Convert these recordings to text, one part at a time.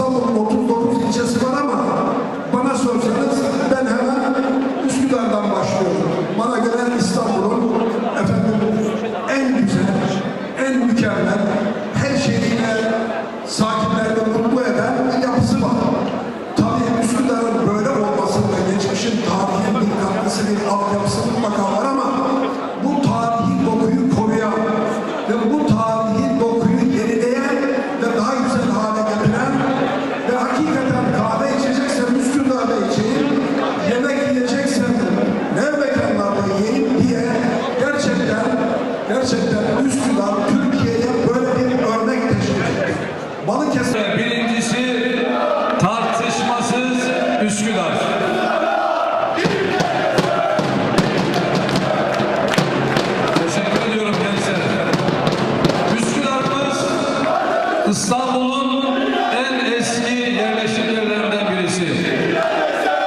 İstanbul'un Balıkesir Birincisi tartışmasız Üsküdar. Teşekkür ediyorum gençler. Üsküdar'ımız İstanbul'un en eski yerleşim yerlerinden birisi.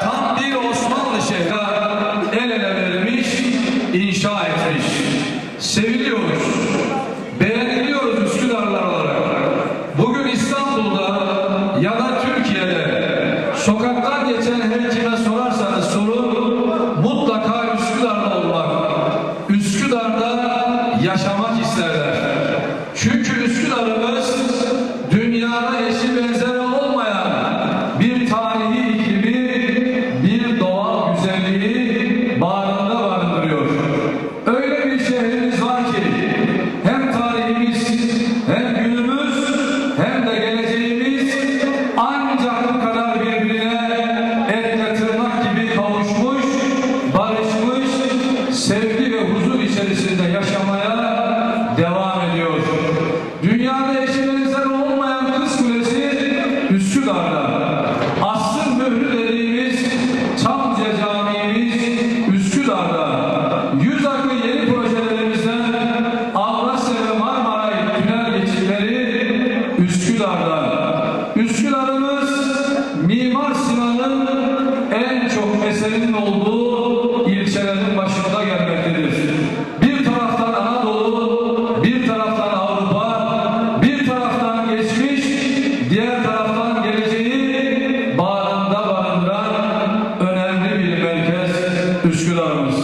Tam bir Osmanlı şehri el ele verilmiş, inşa etmiş. Seviliyoruz, bağrında barındırıyor. Öyle bir şehrimiz var ki hem tarihimiz hem günümüz hem de geleceğimiz ancak bu kadar birbirine etle tırnak gibi kavuşmuş, barışmış, sevgi ve huzur içerisinde yaşamaya devam ediyor. Dünyada eşi olduğu ilçelerin başında gelmektedir. Bir taraftan Anadolu, bir taraftan Avrupa, bir taraftan geçmiş, diğer taraftan geleceği barındıran önemli bir merkez Üsküdar'ımız.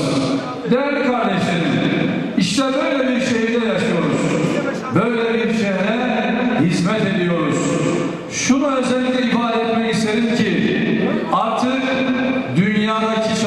বিনম্র শিশু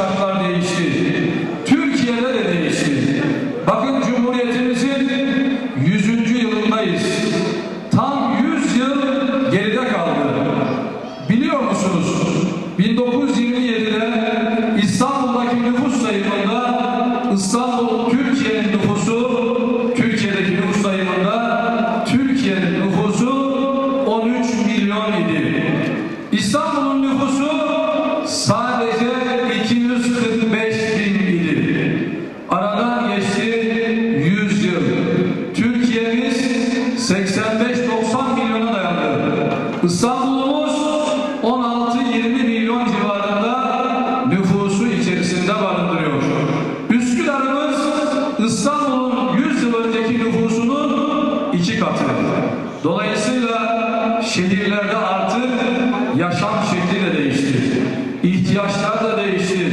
85-90 milyona dayandı. İstanbul'umuz 16-20 milyon civarında nüfusu içerisinde barındırıyor. Üsküdar'ımız İstanbul'un 100 yıl önceki nüfusunun iki katı. Dolayısıyla şehirlerde artık yaşam şekli de değişti. İhtiyaçlar da değişti.